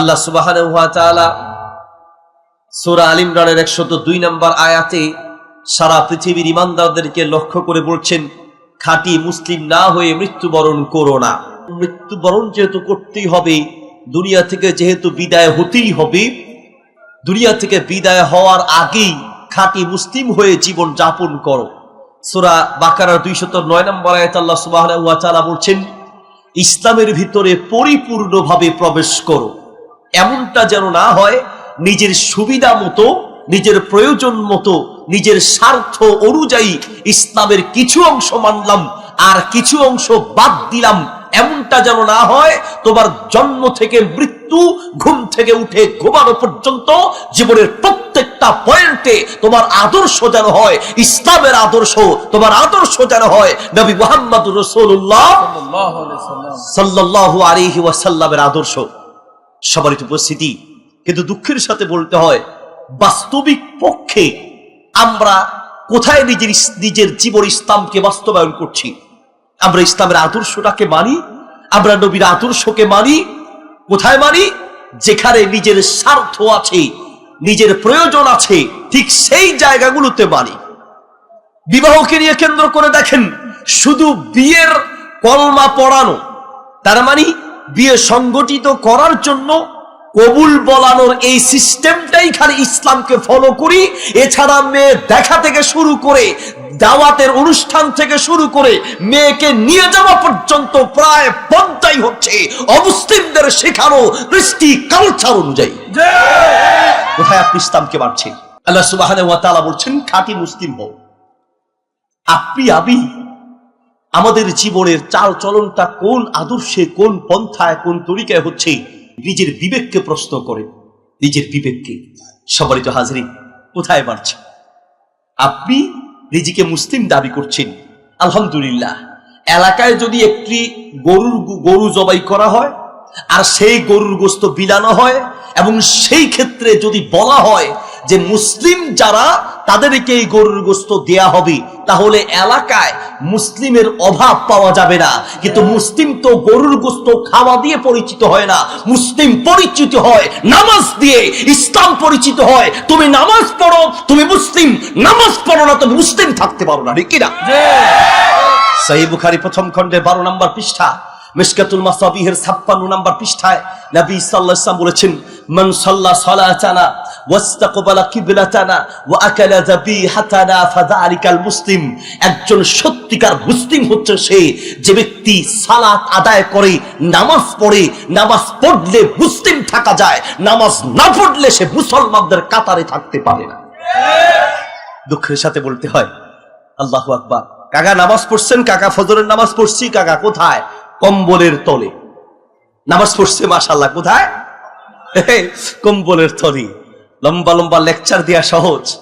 আল্লাহ সুবাহ সোরা আল ইমরানের একশত দুই নম্বর আয়াতে সারা পৃথিবীর ইমানদারদেরকে লক্ষ্য করে বলছেন, খাঁটি মুসলিম না হয়ে মৃত্যুবরণ করো না। মৃত্যুবরণ যেহেতু করতেই হবে, দুনিয়া থেকে যেহেতু বিদায় হতেই হবে, দুনিয়া থেকে বিদায় হওয়ার আগেই খাঁটি মুসলিম হয়ে জীবন যাপন করো। সোরা বাকারার দুইশত নয় নম্বর আয়াত আল্লাহ সুবাহ বলছেন, ইসলামের ভিতরে পরিপূর্ণভাবে প্রবেশ করো। এমনটা যেন না হয় নিজের সুবিধা মতো নিজের প্রয়োজন মতো নিজের স্বার্থ অনুযায়ী ইসলামের কিছু অংশ মানলাম আর কিছু অংশ বাদ দিলাম। এমনটা যেন না হয় তোমার জন্ম থেকে মৃত্যু ঘুম থেকে উঠে ঘুমানো পর্যন্ত জীবনের প্রত্যেকটা পয়েন্টে তোমার আদর্শ যেন হয় ইসলামের আদর্শ তোমার আদর্শ যেন হয়। নবী মোহাম্মদ রসুল্লাহ সাল্লাহ আলিহি ওয়াসাল্লামের আদর্শ। সবারই উপস্থিতি। কিন্তু দুঃখের সাথে বলতে হয়, বাস্তবিক পক্ষে আমরা কোথায় নিজের নিজের জীবন ইসলামকে বাস্তবায়ন করছি? আমরা ইসলামের আদর্শটাকে মানি? আমরা নবীর আদর্শকে মানি? কোথায় মানি? যেখানে নিজের স্বার্থ আছে, নিজের প্রয়োজন আছে, ঠিক সেই জায়গাগুলোতে মানি। বিবাহকে নিয়ে কেন্দ্র করে দেখেন, শুধু বিয়ের কলমা পড়ানো, তার মানে বিয়ে সংগঠিত করার জন্য কবুল বলানোর এই সিস্টেমটাই খালি ইসলামকে ফলো করি। এছাড়া মেয়ে দেখা থেকে শুরু করে, দাওয়াতের অনুষ্ঠান থেকে শুরু করে মেয়েকে নিয়ে যাওয়া পর্যন্ত প্রায় পন্থাই হচ্ছে। অমুসলিমদের শেখানো কৃষ্টি কালচার অনুযায়ী। কোথায় আপনি ইসলামকে মানছেন? আল্লাহ সুবাহ বলছেন, খাঁটি মুসলিম হোক আপনি আমি আমাদের জীবনের চাল চলনটা কোন আদর্শে, কোন পন্থায়, কোন তরিকায় হচ্ছে, নিজের বিবেককে প্রশ্ন করে। নিজের বিবেককে। সবারই তো হাজরি কোথায় বাড়ছে আপনি নিজেকে মুসলিম দাবি করছেন। আলহামদুলিল্লাহ। এলাকায় যদি একটি গরুর গরু জবাই করা হয়, আর সেই গরুর গোস্ত বিলানো হয়, এবং সেই ক্ষেত্রে যদি বলা হয় যে মুসলিম যারা, তাদেরকে এই গরুর গোস্ত দেয়া হবে, তাহলে এলাকায় মুসলিমের অভাব পাওয়া যাবে না। কিন্তু মুসলিম তো গরুর গোস্ত খাওয়া দিয়ে পরিচিত হয় না। মুসলিম পরিচিত হয় নামাজ দিয়ে। ইসলাম পরিচিত হয়। তুমি নামাজ পড়ো তুমি মুসলিম। নামাজ পড়ো না তুমি মুসলিম থাকতে পারো না। ঠিক কিনা? সেই বুখারি প্রথম খণ্ডে বারো নম্বর পৃষ্ঠা। মিশকাতুল মাসাবিহের ছাপ্পান্ন নম্বর পৃষ্ঠায় নবী সাল্লাল্লাহু আলাইহি ওয়াসাল্লাম বলেছেন সাল্লা সালাতানা ওয়াস্তাকবালা কিবলাতানা ওয়া আকালা যাবিহাতানা ফাযালিকাল মুসলিম। একজন সত্যিকার মুসলিম হচ্ছে সে, যে ব্যক্তি সালাত আদায় করে, নামাজ পড়ে, নামাজ পড়লে মুসলিম থাকা যায়, নামাজ না পড়লে সে মুসলমানদের কাতারে থাকতে পারে না। দুঃখের সাথে বলতে হয়, আল্লাহু আকবার, কাকা নামাজ পড়ছেন, কাকা ফজরের নামাজ পড়ছি, কাকা কোথায়? কম্বলের তলে। নামাজ পড়ছে মাশাল্লাহ কোথায়? কম্বলের তলে। লম্বা লম্বা লেকচার দেওয়া সহজ।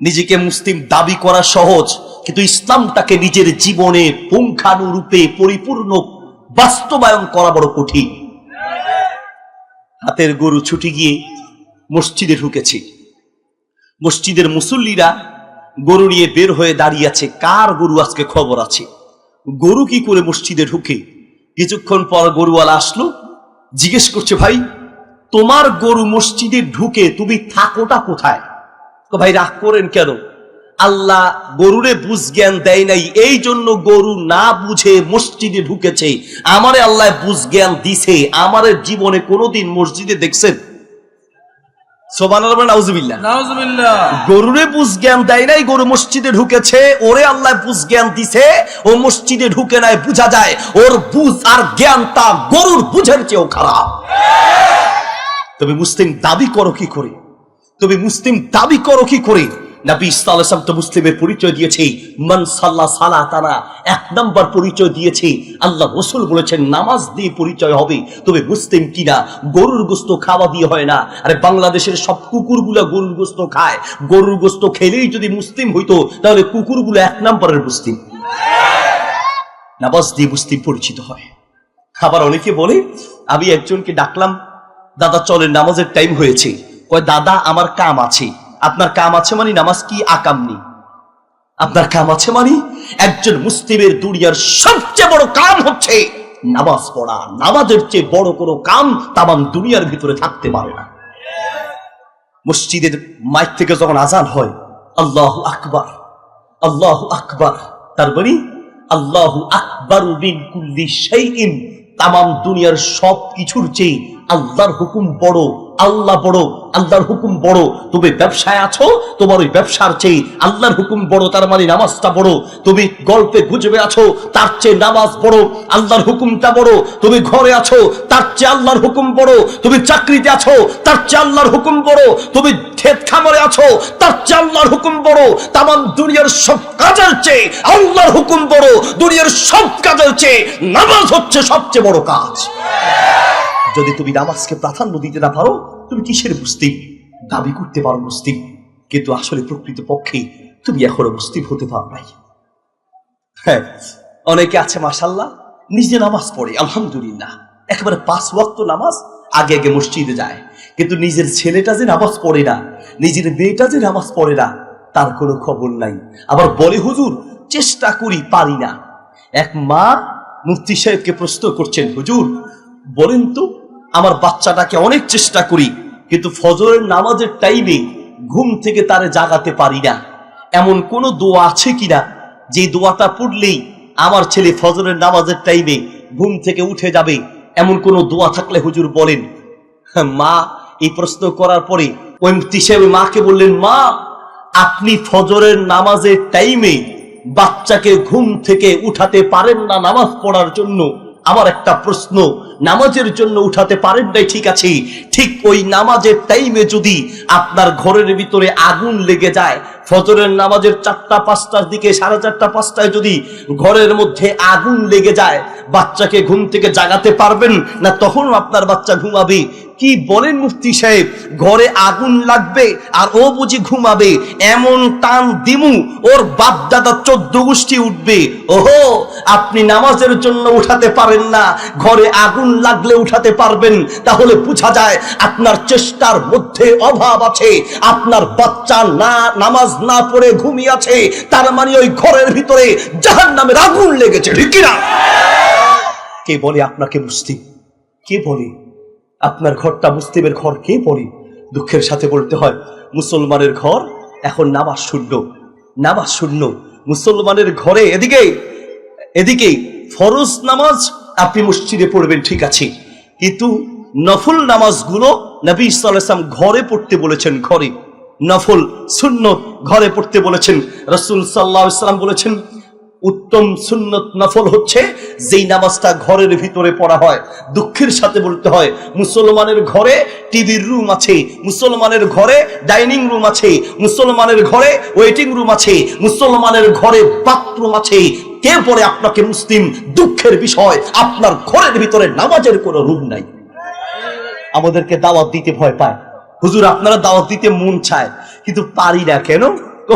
নিজেকে মুসলিম দাবি করা সহজ। কিন্তু ইসলামটাকে নিজের জীবনে পুঙ্খানুরূপে পরিপূর্ণ বাস্তবায়ন করা বড় কঠিন। হাতের গরু ছুটি গিয়ে মসজিদে ঢুকেছি। মসজিদের মুসল্লিরা গরু নিয়ে বের হয়ে দাঁড়িয়ে আছে। কার গরু আজকে খবর আছে? গরু কি করে মসজিদে ঢুকে? কিছুক্ষণ পর গরুওয়ালা আসলো, জিজ্ঞেস করছে, ভাই, তোমার গরু মসজিদে ঢুকে তুমি থাকোটা কোথায়? তো ভাই, রাগ করেন কেন? আল্লাহ গরুরে বুঝ জ্ঞান দেয় নাই, এই জন্য গরু না বুঝে মসজিদে ঢুকেছে। আমারে আল্লাহ বুঝ জ্ঞান দিছে, আমারে জীবনে কোনোদিন মসজিদে দেখছেন? গরুরে বুঝ জ্ঞান দেয় নাই গরু মসজিদে ঢুকেছে ওরে আল্লাহ জ্ঞান দিছে ও মসজিদে ঢুকে নাই বুঝা যায় ওর বুঝ আর জ্ঞানটা গরুর বুঝের চেয়েও খারাপ। তুমি মুসলিম দাবি করো কি করে? তুমি মুসলিম দাবি করো কি করে? নবী ইসলাম তো মুসলিমের পরিচয় দিয়েছে। মান সাল্লাহ সালা তারা এক নম্বর পরিচয় দিয়েছে। আল্লাহ রসুল বলেছেন, নামাজ দিয়ে পরিচয় হবে। তবে মুসলিম কিনা? গরুর গোস্ত খাওয়া দিয়ে হয় না। আরে বাংলাদেশের সব কুকুরগুলো গরুর গোস্ত খায়। গরুর গোস্ত খেলেই যদি মুসলিম হইতো, তাহলে কুকুরগুলো এক নম্বরের মুসলিম। নামাজ দিয়ে মুসলিম পরিচিত হয়। আবার অনেকে বলে, আমি একজনকে ডাকলাম, দাদা চলেন, নামাজের টাইম হয়েছে। কয়, দাদা, আমার কাম আছে। আপনার কাম আছে মানে? নামাজ কি আকাম নেই? আপনার কাম আছে মানে? একজন মুসলিমের দুনিয়ার সবচেয়ে বড় কাম হচ্ছে নামাজ পড়া। নামাজের চেয়ে বড় কোনো কাম তামাম দুনিয়ার ভিতরে থাকতে পারে না। মসজিদের মাইক থেকে যখন আজান হয়, আল্লাহ আকবার আল্লাহ আকবার, তার মানে আল্লাহ আকবর তামাম দুনিয়ার সব কিছুর চেয়ে আল্লাহর হুকুম বড় আল্লাহ বড় আল্লাহর হুকুম বড় তুমি ব্যবসায় আছো, তোমার ওই ব্যবসার চেয়ে আল্লাহর হুকুম বড় তার মানে নামাজটা বড় তুমি গল্পে গুজবে আছো, তার চেয়ে নামাজ বড় আল্লাহর হুকুমটা বড় তুমি ঘরে আছো, তার চেয়ে আল্লাহর হুকুম বড় তুমি চাকরিতে আছো, তার চেয়ে আল্লাহর হুকুম বড় তুমি ক্ষেত খামারে আছো, তার চেয়ে আল্লাহর হুকুম বড় তামাম দুনিয়ার সব কাজের চেয়ে আল্লাহর হুকুম বড় দুনিয়ার সব কাজের চেয়ে নামাজ হচ্ছে সবচেয়ে বড় কাজ। যদি তুমি নামাজকে প্রাধান্য দিতে না পারো, তুমি কিসের মুসলিম? দাবি করতে পারো মুসলিম। কিন্তু আসলে প্রকৃত পক্ষে তুমি এখনও মুসলিম হতে পারো নাই। হ্যাঁ অনেকে আছে মাসাল্লাহ নিজে নামাজ পড়ে, আলহামদুলিল্লাহ। একেবারে পাঁচ ওয়াক্ত নামাজ আগে আগে মসজিদে যায়। কিন্তু নিজের ছেলেটা যে নামাজ পড়ে না, নিজের মেয়েটা যে নামাজ পড়ে না, তার কোনো খবর নাই। আবার বলে, হুজুর, চেষ্টা করি, পারি না। এক মা মুফতি সাহেবকে প্রশ্ন করছেন, হুজুর, বলেন তো আমার বাচ্চাটাকে অনেক চেষ্টা করি, কিন্তু ফজরের নামাজের টাইমে ঘুম থেকে তারে জাগাতে পারি না। এমন কোন দোয়া আছে কিনা? যে দোয়াটা পড়লেই আমার ছেলে ফজরের নামাজের টাইমে ঘুম থেকে উঠে যাবে, এমন কোন দোয়া থাকলে হুজুর বলেন, মা, এই প্রশ্ন করার পরে মাকে বললেন, মা, আপনি ফজরের নামাজের টাইমে বাচ্চাকে ঘুম থেকে উঠাতে পারেন না নামাজ পড়ার জন্য? আমার একটা প্রশ্ন নামাজের জন্য উঠাতে পারেন নাই, ঠিক আছে। ঠিক ওই নামাজের টাইমে যদি আপনার ঘরের ভিতরে আগুন লেগে যায় ফজরের নামাজের চারটা, পাঁচটার দিকে, সাড়ে চারটা, পাঁচটায় যদি ঘরের মধ্যে আগুন লেগে যায়, বাচ্চাকে ঘুম থেকে জাগাতে পারবেন না, তখন আপনার বাচ্চা ঘুমাবে। কি বলেন মুফতি সাহেব? ঘরে আগুন লাগবে আর ও বুঝি ঘুমাবে। এমন টান দিমু, ওর বাপ দাদা চোদ্দ গোষ্ঠী উঠবে। ওহো, আপনি নামাজের জন্য উঠাতে পারেন না। ঘরে আগুন লাগলে উঠাতে পারবেন। তাহলে বোঝা যায় আপনার চেষ্টার মধ্যে অভাব আছে। আপনার বাচ্চা না, নামাজ না পড়ে ঘুমিয়ে আছে, তার মানে ওই ঘরের ভিতরে জাহান নামের আগুন লেগেছে, ঠিক কিনা? কে বলে আপনাকে মুসলিম? কে বলে? আপনার ঘরটা মুসলিমের ঘর, কে বলে? দুঃখের সাথে বলতে হয়, মুসলমানের ঘর এখন নামাজ শূন্য নামাজ শূন্য, মুসলমানের ঘরে এদিকে এদিকে ফরজ নামাজ আপনি মসজিদে পড়বেন, ঠিক আছে। কিন্তু নফল নামাজগুলো নবী ইসলাম ঘরে পড়তে বলেছেন, ঘরে। নফল শূন্য ঘরে পড়তে বলেছেন। রসুল সাল্লাহ ইসলাম বলেছেন, উত্তম সুন্নত নফল হচ্ছে যেই নামাজটা ঘরের ভিতরে পড়া হয়, দুঃখের সাথে বলতে হয়। মুসলমানের ঘরে টিভির রুম আছে, মুসলমানের ঘরে ডাইনিং রুম আছে, মুসলমানের ঘরে ওয়েটিং রুম আছে, মুসলমানের ঘরে বাথরুম আছে। কে পরে আপনাকে মুসলিম? দুঃখের বিষয়, আপনার ঘরের ভিতরে নামাজের কোনো রুম নাই। আমাদেরকে দাওয়াত দিতে ভয় পায়। হুজুর, আপনারা দাওয়াত দিতে মন চায়, কিন্তু পারি না কেন?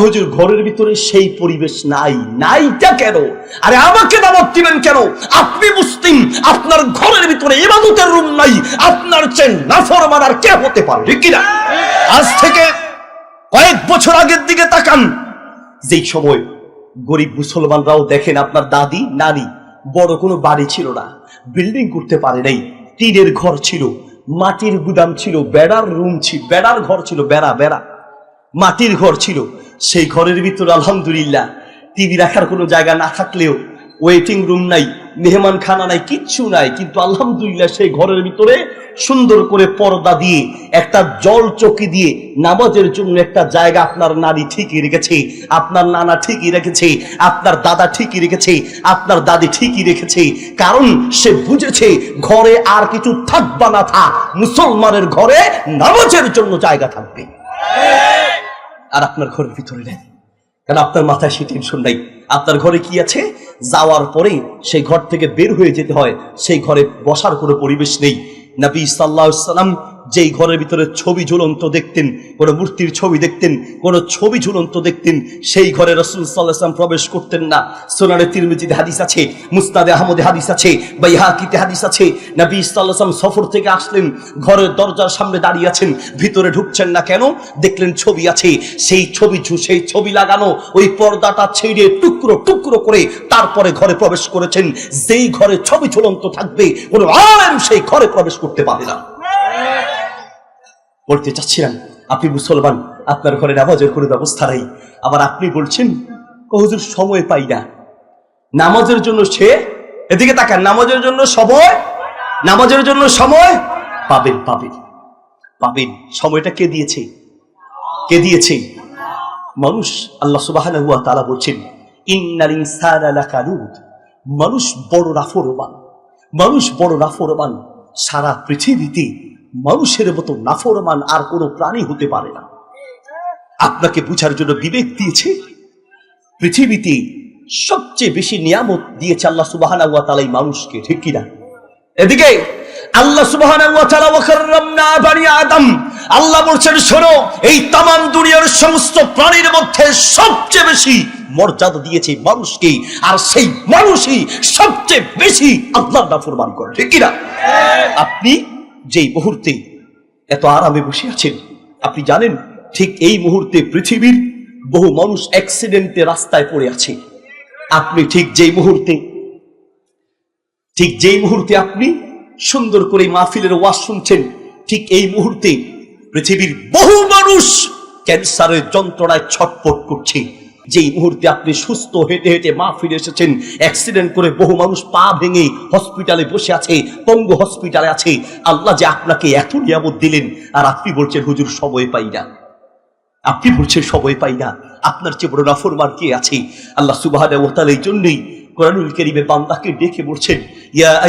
হুজুর, ঘরের ভিতরে সেই পরিবেশ নাই। নাইটা কেন? আরে আমাকে দাওয়াত দিবেন কেন? আপনি মুসলিম, আপনার ঘরের ভিতরে ইবাদতের রুম নাই, আপনার চেন নাফর মানার কে হতে পারে, ঠিক কিনা? আজ থেকে কয়েক বছর আগের দিকে তাকান। যেই সময় গরিব মুসলমানরাও দেখেন আপনার দাদি, নানি, বড় কোনো বাড়ি ছিল না, বিল্ডিং করতে পারে নাই, টিনের ঘর ছিল মাটির গুদাম ছিল, বেড়ার রুম ছিল বেড়ার ঘর ছিল, বেড়া বেড়া। মাটির ঘর ছিল, সেই ঘরের ভিতরে আলহামদুলিল্লাহ টিভি রাখার কোনো জায়গা না থাকলেও ওয়েটিং রুম নাই মেহমান খানা নাই, কিচ্ছু নাই, কিন্তু আলহামদুলিল্লাহ সেই ঘরের ভিতরে সুন্দর করে পর্দা দিয়ে, একটা জল চকি দিয়ে নামাজের জন্য একটা জায়গা আপনার নারী ঠিকই রেখেছে, আপনার নানা ঠিকই রেখেছে, আপনার দাদা ঠিকই রেখেছে, আপনার দাদি ঠিকই রেখেছে। কারণ সে বুঝেছে ঘরে আর কিছু থাকবা না থাক মুসলমানের ঘরে নামাজের জন্য জায়গা থাকবে। আর আপনার ঘরের ভিতরে নেই। কারণ আপনার মাথায় সেই টেনশন নাই? আপনার ঘরে কি আছে? যাওয়ার পরেই সেই ঘর থেকে বের হয়ে যেতে হয়। সেই ঘরে বসার কোনো পরিবেশ নেই। নবী সাল্লাহ সাল্লাম যেই ঘরের ভিতরে ছবি ঝুলন্ত দেখতেন, কোনো মূর্তির ছবি দেখতেন, কোনো ছবি ঝুলন্ত দেখতেন, সেই ঘরে রসুল সাল্লাহাম প্রবেশ করতেন না। সোনারে তিরমিজিতে হাদিস আছে, মুস্তাদে আহমদে হাদিস আছে বা ইহাকিতে হাদিস আছে, নবী সাল্লাহাম সফর থেকে আসলেন, ঘরের দরজার সামনে দাঁড়িয়ে আছেন, ভিতরে ঢুকছেন না কেন? দেখলেন ছবি আছে, সেই ছবি সেই ছবি লাগানো ওই পর্দাটা ছেড়ে টুকরো টুকরো করে তারপরে ঘরে প্রবেশ করেছেন। যেই ঘরে ছবি ঝুলন্ত থাকবে, কোনো আলেম সেই ঘরে প্রবেশ করতে পারে না। বলতে চাচ্ছিলাম, আপনি মুসলমান, আপনার ঘরে নামাজের কোনো ব্যবস্থা নেই। আবার আপনি বলছেন "ও হুজুর, সময় পাই না। নামাজের জন্য সে, এদিকে তাকান, নামাজের জন্য সময়, নামাজের জন্য সময় পাবেন পাবেন পাবেন। সময়টা কে দিয়েছে? কে দিয়েছে? মানুষ, আল্লাহ সুবহানাহু ওয়া তাআলা বলছেন লাকানুদ। মানুষ বড় নাফরমান মানুষ বড় নাফরমান সারা পৃথিবীতে মানুষের মতো নাফরমান আর কোনো প্রাণী হতে পারে না। আপনাকে বুঝার জন্য বিবেক দিয়েছে। পৃথিবীতে সবচেয়ে বেশি নিয়ামত দিয়েছে আল্লাহ ওয়া তাআলা এই মানুষকে ঠিক কিনা এদিকে আল্লাহ বানি আদম। আল্লাহ বলছেন শোনো এই তামাম দুনিয়ার সমস্ত প্রাণীর মধ্যে সবচেয়ে বেশি মর্যাদা দিয়েছে মানুষকে আর সেই মানুষই সবচেয়ে বেশি আল্লাহর নাফরমান করে। ঠিক কিনা আপনি যেই মুহূর্তে এত আরামে বসে আছেন, আপনি জানেন ঠিক এই মুহূর্তে পৃথিবীর বহু মানুষ অ্যাক্সিডেন্টে রাস্তায় পড়ে আছে। আপনি ঠিক যেই মুহূর্তে, ঠিক যেই মুহূর্তে আপনি সুন্দর করে মাহফিলের ওয়াজ শুনছেন, ঠিক এই মুহূর্তে পৃথিবীর বহু মানুষ ক্যান্সারের যন্ত্রণায় ছটফট করছে। যেই মুহূর্তে আপনি সুস্থ হেঁটে হেঁটে মা ফিরে এসেছেন অ্যাক্সিডেন্ট করে বহু মানুষ পা ভেঙে হসপিটালে বসে আছে, পঙ্গু হসপিটালে আছে। আল্লাহ যে আপনাকে এত নিয়ামত দিলেন, আর আপনি বলছেন, হুজুর, সময় পাই না। আপনি বলছেন, সময় পাই না। আপনার চেয়ে বড় নাফরমান কে আছে? আল্লাহ সুবাহ এই জন্যই কোরআনুল কেরিমে বান্দাকে ডেকে বলছেন ইয়া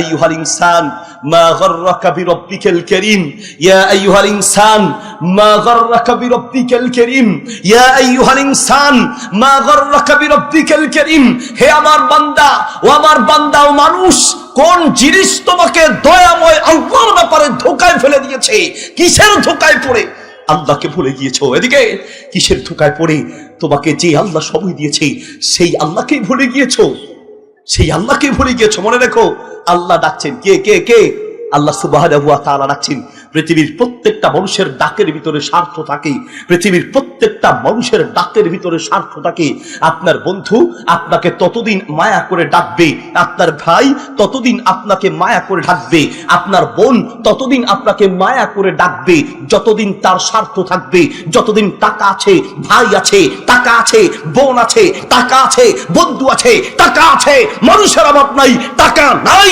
হে আমার বান্দা মানুষ, কোন জিনিস তোমাকে দয়াময় আল্লাহর ব্যাপারে ধোকায় ফেলে দিয়েছে? কিসের ধোকায় পড়ে? আল্লাহকে ভুলে গিয়েছো? এদিকে, কিসের ধোকায় পড়ে? তোমাকে যে আল্লাহ সময় দিয়েছে, সেই আল্লাহকেই ভুলে গিয়েছো? সেই আল্লাহকে ভুলে গিয়েছো? মনে রেখো আল্লাহ ডাকছেন। কে কে কে? আল্লাহ সুবাহ ডাকছেন। পৃথিবীর প্রত্যেকটা মানুষের ডাকের ভিতরে স্বার্থ থাকে। পৃথিবীর প্রত্যেকটা মানুষের ডাকের ভিতরে স্বার্থ থাকে। আপনার বন্ধু আপনাকে ততদিন মায়া করে ডাকবে। আপনার ভাই ততদিন আপনাকে মায়া করে ডাকবে। আপনার বোন ততদিন আপনাকে মায়া করে ডাকবে। যতদিন তার স্বার্থ থাকবে, যতদিন টাকা আছে, ভাই আছে, টাকা আছে, বোন আছে, টাকা আছে, বন্ধু আছে, টাকা আছে, মানুষের অভাব নাই, টাকা নাই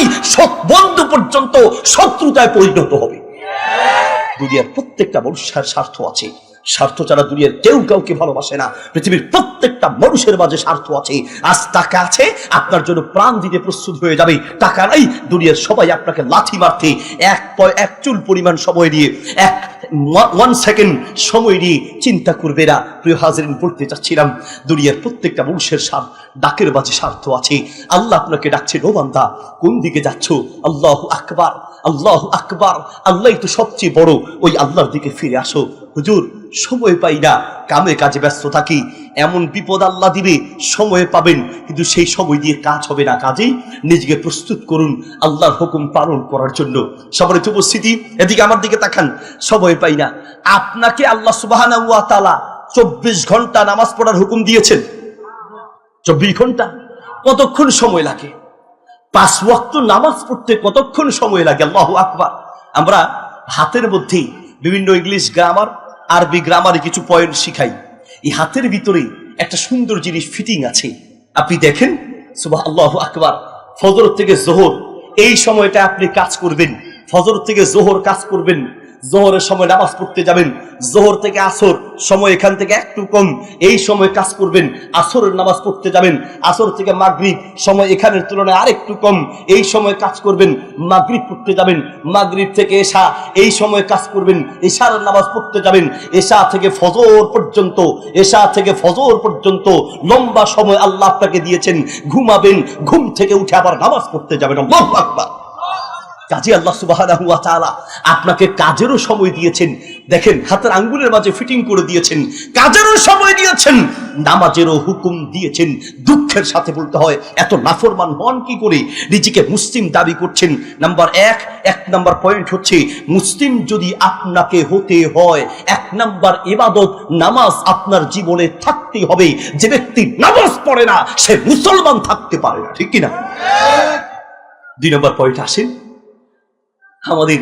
বন্ধু পর্যন্ত শত্রুতায় পরিণত হবে। দুনিয়ার প্রত্যেকটা মানুষের স্বার্থ আছে। স্বার্থ ছাড়া দুনিয়ার কেউ কাউকে ভালোবাসে না। পৃথিবীর প্রত্যেকটা মানুষের মাঝে স্বার্থ আছে। আজ টাকা আছে, আপনার জন্য প্রাণ দিতে প্রস্তুত হয়ে যাবে। টাকা নাই, দুনিয়ার সবাই আপনাকে লাথি মারতে এক এক চুল পরিমাণ সময় দিয়ে এক ওয়ান সেকেন্ড সময় নিয়ে চিন্তা করবে না। প্রিয় হাজারিন, বলতে চাচ্ছিলাম, দুনিয়ার প্রত্যেকটা মানুষের স্বার্থ, ডাকের মাঝে স্বার্থ আছে। আল্লাহ আপনাকে ডাকছে, ও বান্দা, কোন দিকে যাচ্ছ? আল্লাহ আকবার। আল্লাহ আকবার আল্লাহ তো সবচেয়ে বড়। ওই আল্লাহর দিকে ফিরে আসো। হুজুর, সময় পাই না, কামে কাজে ব্যস্ত থাকি। এমন বিপদ আল্লাহ দিবে, সময় পাবেন, কিন্তু সেই সময় দিয়ে কাজ হবে না। কাজেই নিজেকে প্রস্তুত করুন আল্লাহর হুকুম পালন করার জন্য। সবার উপস্থিতি, এদিকে আমার দিকে তাকান। সময় পাই না। আপনাকে আল্লাহ সুবহানাহু ওয়া তালা চব্বিশ ঘণ্টা নামাজ পড়ার হুকুম দিয়েছেন। চব্বিশ ঘণ্টা? কতক্ষণ সময় লাগে? পাঁচ ওয়াক্ত নামাজ পড়তে কতক্ষণ সময় লাগে? আল্লাহ আকবার। আমরা হাতের মধ্যেই বিভিন্ন ইংলিশ গ্রামার আরবি গ্রামারে কিছু পয়েন্ট শিখাই। এই হাতের ভিতরে একটা সুন্দর জিনিস ফিটিং আছে। আপনি দেখেন সুবাহ আল্লাহ আকবার, ফজর থেকে জোহর, এই সময়টা আপনি কাজ করবেন। ফজর থেকে জোহর কাজ করবেন। জোহরের সময় নামাজ পড়তে যাবেন। জোহর থেকে আসর সময় এখান থেকে একটু কম। এই সময় কাজ করবেন, আসরের নামাজ পড়তে যাবেন। আসর থেকে মাগরিব সময় এখানের তুলনায় আরেকটু কম। এই সময় কাজ করবেন, মাগরিব পড়তে যাবেন। মাগরিব থেকে এশা, এই সময় কাজ করবেন। এশার নামাজ পড়তে যাবেন। এশা থেকে ফজর পর্যন্ত, এশা থেকে ফজর পর্যন্ত লম্বা সময় আল্লাহ আপনাকে দিয়েছেন। ঘুমাবেন, ঘুম থেকে উঠে আবার নামাজ পড়তে যাবেন। আল্লাহু আকবার। কাজে আল্লাহ তাআলা আপনাকে কাজেরও সময় দিয়েছেন। দেখেন, হাতের আঙ্গুলের মাঝে ফিটিং করে দিয়েছেন, কাজেরও সময় দিয়েছেন, নামাজেরও হুকুম দিয়েছেন। দুঃখের সাথে বলতে হয়, এত নাফরমান হন কি করে? নিজেকে মুসলিম দাবি করছেন। নাম্বার এক এক নাম্বার পয়েন্ট হচ্ছে, মুসলিম যদি আপনাকে হতে হয়, এক নাম্বার এবাদত নামাজ আপনার জীবনে থাকতে হবে। যে ব্যক্তি নামাজ পড়ে না, সে মুসলমান থাকতে পারে না, ঠিক কিনা? দুই নম্বর পয়েন্ট আসেন আমাদের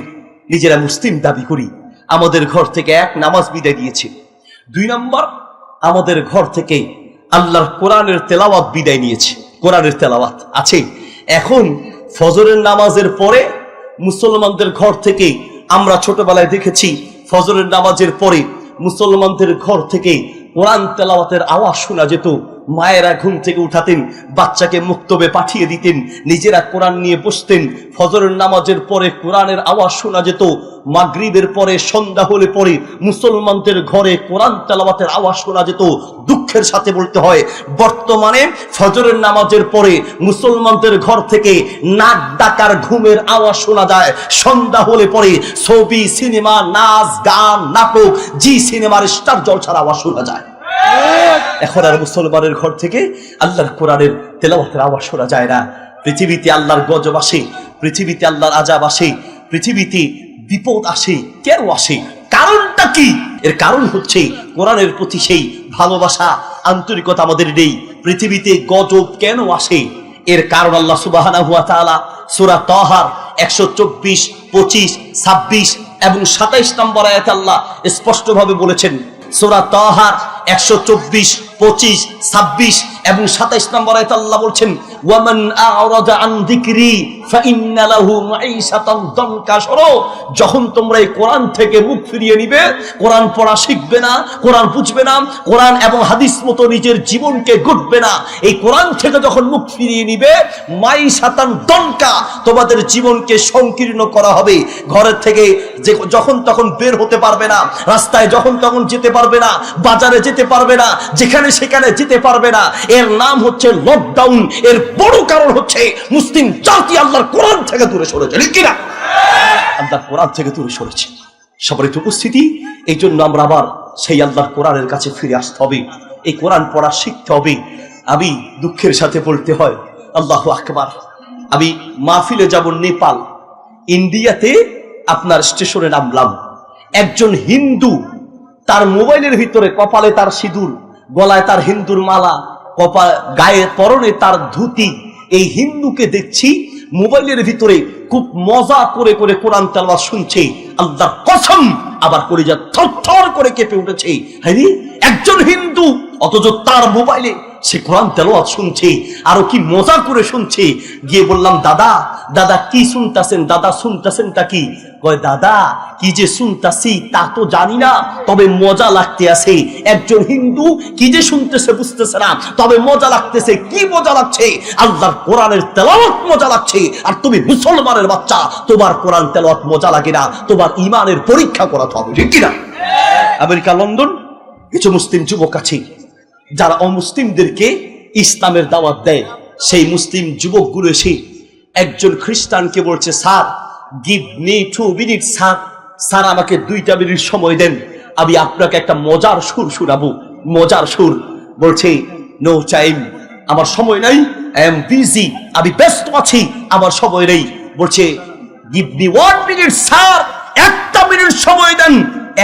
নিজেরা মুসলিম দাবি করি, আমাদের ঘর থেকে এক নামাজ বিদায় দিয়েছে। দুই নম্বর, আমাদের ঘর থেকে আল্লাহর কোরআনের তেলাওয়াত বিদায় নিয়েছে। কোরআনের তেলাওয়াত আছে। এখন ফজরের নামাজের পরে মুসলমানদের ঘর থেকে আমরা ছোটবেলায় দেখেছি, ফজরের নামাজের পরে মুসলমানদের ঘর থেকে কোরআন তেলাওয়াতের আওয়াজ শোনা যেত। মায়েরা ঘুম থেকে উঠাতেন, বাচ্চাকে মুক্তবে পাঠিয়ে দিতেন, নিজেরা কোরআন নিয়ে বসতেন, ফজরের নামাজের পরে কোরআনের আওয়াজ শোনা যেত, মাগরিবের পরে সন্ধ্যা হলে পরে মুসলমানদের ঘরে কোরআন তেলাওয়াতের আওয়াজ শোনা যেত, দুঃখের সাথে বলতে হয়, বর্তমানে ফজরের নামাজের পরে মুসলমানদের ঘর থেকে নাক ডাকার ঘুমের আওয়াজ শোনা যায়, সন্ধ্যা হলে পরে ছবি, সিনেমা, নাচ, গান, নাটক, জি সিনেমার স্টার জলসার আওয়াজ শোনা যায়। এখন আর মুসলমানের ঘর থেকে আল্লাহর কোরআনের তেলাওয়াতের আওয়াজ শোনা যায় না। পৃথিবীতে আল্লাহর গজব আসে, পৃথিবীতে আল্লাহর আজাব আসে, পৃথিবীতে বিপদ আসে, কেন আসে? কারণটা কি? এর কারণ হচ্ছে কোরআনের প্রতি সেই ভালোবাসা, আন্তরিকতা আমাদের নেই। পৃথিবীতে গজব কেন আসে? এর কারণ আল্লাহ সুবাহানা হুয়া তাআলা সূরা তাহার একশো চব্বিশ, পঁচিশ, ছাব্বিশ এবং সাতাইশ নম্বর আয়াত আল্লাহ স্পষ্টভাবে বলেছেন, সূরা তাহার চব্বিশ, পঁচিশ, ছাব্বিশ এবং সাতাইশ নম্বর আয়াত মাঈশাতান যখন তোমরা এই কোরআন থেকে মুখ ফিরিয়ে নিবে, কোরআন পড়া শিখবে না, কোরআন বুঝবে না, কোরআন এবং হাদিস মতো নিজের জীবনকে গড়বে না, এই কোরআন থেকে যখন মুখ ফিরিয়ে নিবে মাই সাতান দনকা তোমাদের জীবনকে সংকীর্ণ করা হবে। ঘরের থেকে যে যখন তখন বের হতে পারবে না, রাস্তায় যখন তখন যেতে পারবে না, বাজারে যেতে পারবে না, যেখানে সেখানে যেতে পারবে না। এর নাম হচ্ছে লকডাউন এর বড় কারণ হচ্ছে মুসলিম জাতি আল্লাহর কোরআন থেকে দূরে সরেছে কিনা? আল্লাহর কোরআন থেকে দূরে সরেছে। সবারই তো উপস্থিতি, এই জন্য আমরা আবার সেই আল্লাহর কোরআনের কাছে ফিরে আসতে হবে। এই কোরআন পড়া শিখতে হবে। আমি দুঃখের সাথে বলতে হয়, আল্লাহ আকবার। আমি মাহফিলে যাব নেপাল। ইন্ডিয়াতে আপনার স্টেশনে নামলাম। একজন হিন্দু তার মোবাইলের ভিতরে কপালে তার সিঁদুর, গলায় তার হিন্দুর মালা কপাল গায়ে পরনে তার ধুতি। এই হিন্দুকে দেখছি মোবাইলের ভিতরে খুব মজা করে করে কোরআন তেলাওয়াত শুনছে। আল্লাহর কসম আবার করে যা থরথর করে কেঁপে উঠেছে। হ্যাঁ একজন হিন্দু, অথচ তার মোবাইলে সে কোরআন তেলাওয়াত শুনছে। আরও কি মজা করে শুনছে। গিয়ে বললাম, দাদা দাদা কি শুনতাছেন? দাদা শুনতাছেন তা কি? কয়, দাদা, কি যে শুনতাছি তা তো জানি না, তবে মজা লাগতে আছে। একজন হিন্দু কি যে শুনতেছে বুঝতেছে না, তবে মজা লাগতেছে। কি মজা লাগছে? আল্লাহর কোরআনের তেলাওয়াত মজা লাগছে। আর তুমি মুসলমানের বাচ্চা, তোমার কোরআন তেলাওয়াত মজা লাগে না, তোমার ইমানের পরীক্ষা করাতে হবে, ঠিক কিনা আমেরিকা, লন্ডন, কিছু মুসলিম যুবক আছে, যারা অমুসলিমদেরকে ইসলামের দাওয়াত দেয়। সেই মুসলিম যুবকগুলো এসে একজন খ্রিস্টানকে বলছে, sir give me two minute sir. Sir, আমাকে দুইটা মিনিট সময় দেন। আমি আপনাকে একটা মজার সুর শুনাবো। মজার সুর। বলছে নো টাইম আমার সময় নাই আই এম বিজি আমি ব্যস্ত আছি, আমার সময় নেই। বলছে give me one minute sir, একটা মিনিট সময় দেন।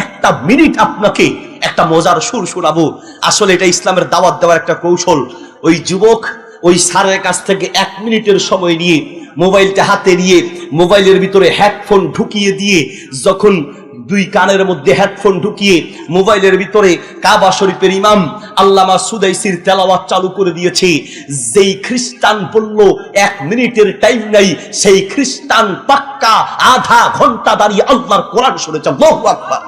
একটা মিনিট আপনাকে একটা মজার সুর শোনাবো। আসলে এটা ইসলামের দাওয়াত দেওয়ার একটা কৌশল। ওই যুবক ওই সারের কাছ থেকে এক মিনিটের সময় নিয়ে মোবাইলটা হাতে নিয়ে মোবাইলের ভিতরে হেডফোন ঢুকিয়ে দিয়ে যখন দুই কানের মধ্যে হেডফোন ঢুকিয়ে মোবাইলের ভিতরে কাবা শরীফের ইমাম আল্লামা সুদাইসির তেলাওয়াত চালু করে দিয়েছে। যেই খ্রিস্টান বলল, এক মিনিটের টাইম নাই। সেই খ্রিস্টান পাক্কা আধা ঘণ্টা দাঁড়িয়ে আল্লাহর কোরআন শুনেছে। আল্লাহু আকবার।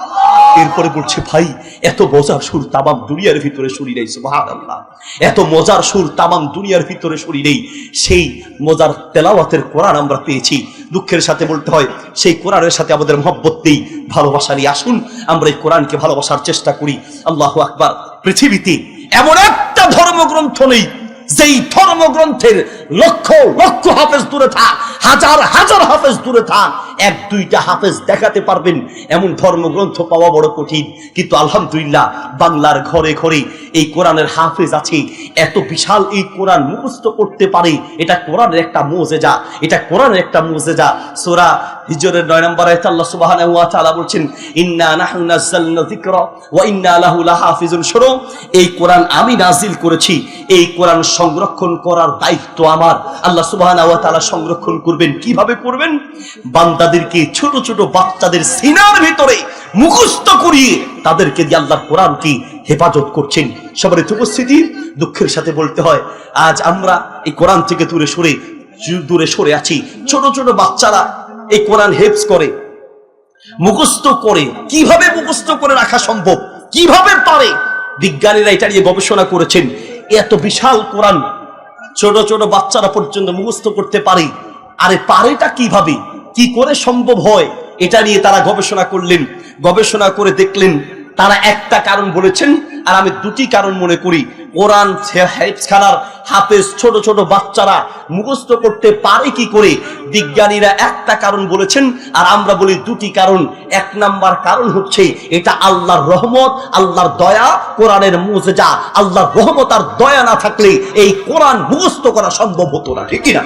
এরপরে বলছে, ভাই, এত মজার সুর তামাম দুনিয়ার ভিতরে শুনি নেই, সুবহানাল্লাহ। এত মজার সুর তামাম দুনিয়ার ভিতরে শুনি নেই। সেই মজার তেলাওয়াতের কোরআন আমরা পেয়েছি। দুঃখের সাথে বলতে হয়, সেই কোরআনের সাথে আমাদের মহব্বত নেই। ভালোবাসা নিয়ে আসুন, আমরা এই কোরআনকে ভালোবাসার চেষ্টা করি। আল্লাহ আকবার। পৃথিবীতে এমন একটা ধর্মগ্রন্থ নেই যেই ধর্মগ্রন্থের লক্ষ লক্ষ হাফেজ দূরে থাক, হাজার হাজার হাফেজ দূরে থাক, এক দুইটা হাফেজ দেখাতে পারবেন। এমন ধর্মগ্রন্থ পাওয়া বড় কঠিন। কিন্তু আলহামদুলিল্লাহ, বাংলার ঘরে ঘরে এই কোরআনের হাফেজ আছে। এত বিশাল এই কোরআন মুখস্থ করতে পারে। এটা কোরআনের একটা মোজেজা। এটা কোরআনের একটা মোজেজা। সোরা হিজরের নয় নম্বর ওয়া তাআলা বলছেন, ইন্না নাহনু নাযালনা যিকরা ওয়া ইন্না লাহু লাহাফিজুন এই কোরআন আমি নাজিল করেছি। এই কোরআন সংরক্ষণ করার দায়িত্ব আমার। আল্লাহ তাআলা সংরক্ষণ করবেন। কীভাবে করবেন? বান্দাদেরকে ছোট ছোট বাচ্চাদের সিনার ভিতরে মুখস্থ করিয়ে তাদেরকে দিয়ে আল্লাহ কোরআনকে হেফাজত করছেন। সবার উপস্থিতি? দুঃখের সাথে বলতে হয়, আজ আমরা এই কোরআন থেকে দূরে সরে দূরে সরে আছি। ছোট ছোট বাচ্চারা এই কোরআন হেফজ করে, মুখস্থ করে। কীভাবে মুখস্থ করে রাখা সম্ভব? কীভাবে পারে? বিজ্ঞানীরা এটা নিয়ে গবেষণা করেছেন। এত বিশাল কোরআন ছোট ছোট বাচ্চারা পর্যন্ত মুখস্থ করতে পারে। আরে পারেটা কীভাবে? কি করে সম্ভব হয়? এটা নিয়ে তারা গবেষণা করলেন। গবেষণা করে দেখলেন, তারা একটা কারণ বলেছেন, আর আমি দুটি কারণ মনে করি। কোরআন হেফখানার হাফেজ ছোট ছোট বাচ্চারা মুখস্থ করতে পারে কি করে? বিজ্ঞানীরা একটা কারণ বলেছেন, আর আমরা বলি দুটি কারণ। এক নাম্বার কারণ হচ্ছে এটা আল্লাহর রহমত, আল্লাহর দয়া, কোরআনের মুজেজা। আল্লাহর রহমত আর দয়া না থাকলে এই কোরআন মুখস্থ করা সম্ভব হতো না, ঠিক না?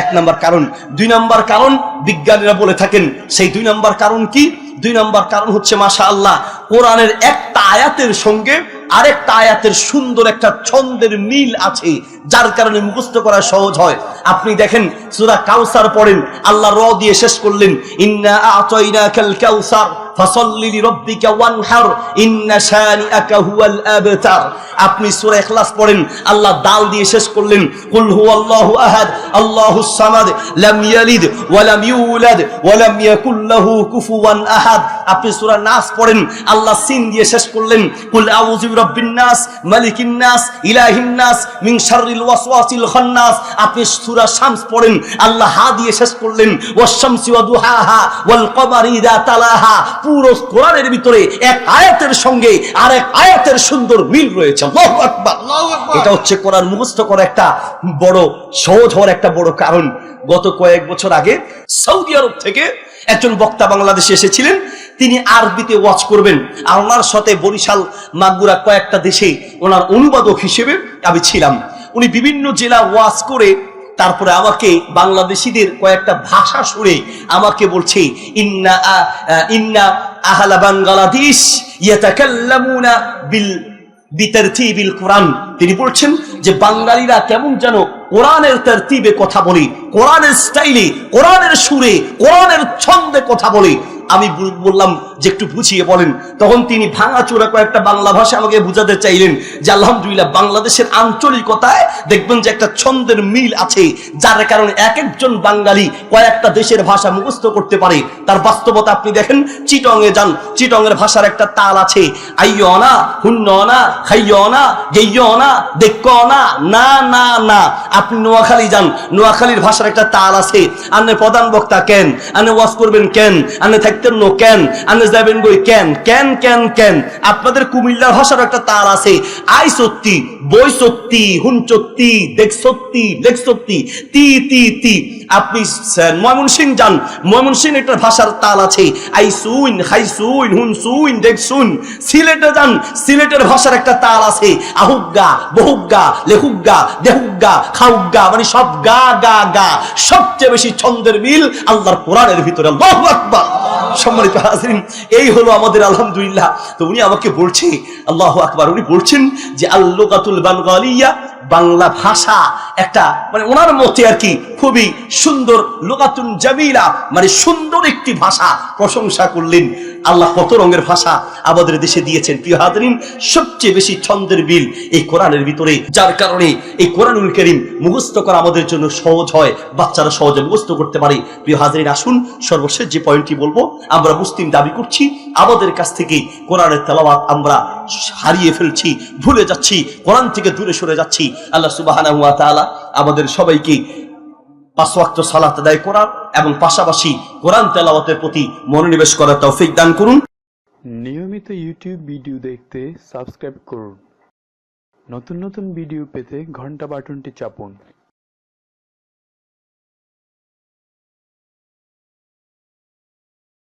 এক নাম্বার কারণ। দুই নাম্বার কারণ, বিজ্ঞানীরা বলে থাকেন, সেই দুই নাম্বার কারণ কি? দুই নাম্বার কারণ হচ্ছে মাশা আল্লাহ কোরআনের একটা আয়াতের সঙ্গে আরেকটা আয়াতের সুন্দর একটা ছন্দের মিল আছে, যার কারণে মুখস্থ করা সহজ হয়। আপনি দেখেন, সুরা কাউসার পড়েন, আল্লাহ র দিয়ে শেষ করলেন, ইন্না আতাইনাকাল কাউসার। ফাসাল্লি লিরাব্বিকা ওয়ানহার, ইন্না শানিআকা হুয়াল আবতার। আপনি সূরা ইখলাস পড়েন, আল্লাহ দাল দিয়ে শেষ করলেন, কুল হুয়াল্লাহু আহাদ, আল্লাহুস সামাদ, লাম ইয়ালিদ, ওয়া লাম ইউলাদ, ওয়া লাম ইয়াকুল লাহু কুফুয়ান আহাদ। আপনি সূরা নাস পড়েন, আল্লাহ সিন দিয়ে শেষ করলেন, কুল আউযু বিরাব্বিন নাস, মালিকিন নাস, ইলাহিন নাস, মিন শাররিল ওয়াসওয়াসিল খান্নাস। আপনি সূরা শামস পড়েন, আল্লাহ হা দিয়ে শেষ করলেন ওয়াশ শামসি ওয়া দুহাহা ওয়াল কমারি ইযা তালাহা। পুরো কোরআনের ভিতরে এক আয়াতের সঙ্গে আরেক আয়াতের সুন্দর মিল রয়েছে। এটা হচ্ছে কোরআন মুখস্থ করা একটা বড় সহজ হওয়ার একটা বড় কারণ। গত কয়েক বছর আগে সৌদি আরব থেকে একজন বক্তা বাংলাদেশে এসেছিলেন। তিনি আরবিতে ওয়াচ করবেন। আর ওনার সাথে বরিশাল মাগুরা কয়েকটা দেশে ওনার অনুবাদক হিসেবে আমি ছিলাম। উনি বিভিন্ন জেলা ওয়াচ করে তারপরে আমাকে বাংলাদেশিদের কয়েকটা ভাষা শুনে আমাকে বলছে, ইন্না ইন্না আহলা বাংলাদেশ ইয়াতাকাল্লামুনা বিল, বিতারতিবিল কোরআন। তিনি বলছেন যে, বাঙালিরা কেমন যেন কোরআনের তারতিবে কথা বলে, কোরআনের স্টাইলে, কোরআনের সুরে, কোরআনের ছন্দে কথা বলে। আমি বললাম যে একটু বুঝিয়ে বলেন। তখন তিনি ভাঙাচোরা কয়েকটা বাংলা ভাষা আমাকে বুঝাতে চাইলেন যে, আলহামদুলিল্লাহ, বাংলাদেশের আঞ্চলিকতায় দেখবেন যে একটা ছন্দের মিল আছে, যার কারণে এক একজন বাঙালি কয়েকটা দেশের ভাষা মুখস্থ করতে পারে। তার বাস্তবতা আপনি দেখেন চিটং এ যান চিটং এর ভাষার একটা তাল আছে, আইয়না হুন্ননা খাইয়না, গেইয়না দেখনা না না না। আপনি নোয়াখালী যান, নোয়াখালীর ভাষার একটা তাল আছে। আনে প্রধান বক্তা কেন? আনে ওয়াজ করবেন কেন? আনে থাকতেন নো কেন? আনে যাবেন বই কেন? কেন কেন কেন? আপনাদের কুমিল্লার ভাষার একটা তাল আছে। আই সত্যি, বই সত্যি, হুন সত্যি, দেখ সত্যি, লেখ সত্যি, তি তি তি। আপনি ময়মন সিং যান। ময়মন সিং একটা ভাষার তাল আছে। আই সুইন, হাই সুইন, হুন সুইন, দেখ সুন সিলেটে যান, সিলেটের ভাষার একটা তাল আছে। আহুগা, বহুগা, লেহুগা, দেহুগা, খাউগা মানে সব গা গা গা। সবচেয়ে বেশি ছন্দের মিল আল্লাহর কোরআনের ভিতরে। আল্লাহু আকবার। সম্মানিত হাজরিন, এই হলো আমাদের আলহামদুলিল্লাহ। তো উনি আমাকে বলছে, আল্লাহ আকবার, উনি বলছেন যে আল্লোকাতুল বানগালিয়া বাংলা ভাষা একটা মানে ওনার মতে আর কি খুবই সুন্দর লোকাতুন জামিলা মানে সুন্দর একটি ভাষা প্রশংসা করলেন। আল্লাহ কত রঙের ভাষা আমাদের দেশে দিয়েছেন। প্রিয় হাজরিন, সবচেয়ে বেশি ছন্দের বিল এই কোরআনের ভিতরে, যার কারণে এই কোরআনুল করিম মুখস্থ করা আমাদের জন্য সহজ হয়, বাচ্চারা সহজে মুখস্থ করতে পারে। প্রিয় হাজরিন, আসুন সর্বশেষ যে পয়েন্টটি বলব, আমরা মুসলিম দাবি করছি, আমাদের কাছ থেকে কোরআনের তেলাওয়াত আমরা হারিয়ে ফেলছি, ভুলে যাচ্ছি, কোরআন থেকে দূরে সরে যাচ্ছি। আল্লাহ তাআলা আমাদের সবাইকে পাঁচ সালাত আদায় করার এবং পাশাপাশি কোরআন তেলাওয়াতের প্রতি মনোনিবেশ করার তৌফিক দান করুন। নিয়মিত ইউটিউব ভিডিও দেখতে সাবস্ক্রাইব করুন। নতুন নতুন ভিডিও পেতে ঘণ্টা বাটনটি চাপুন।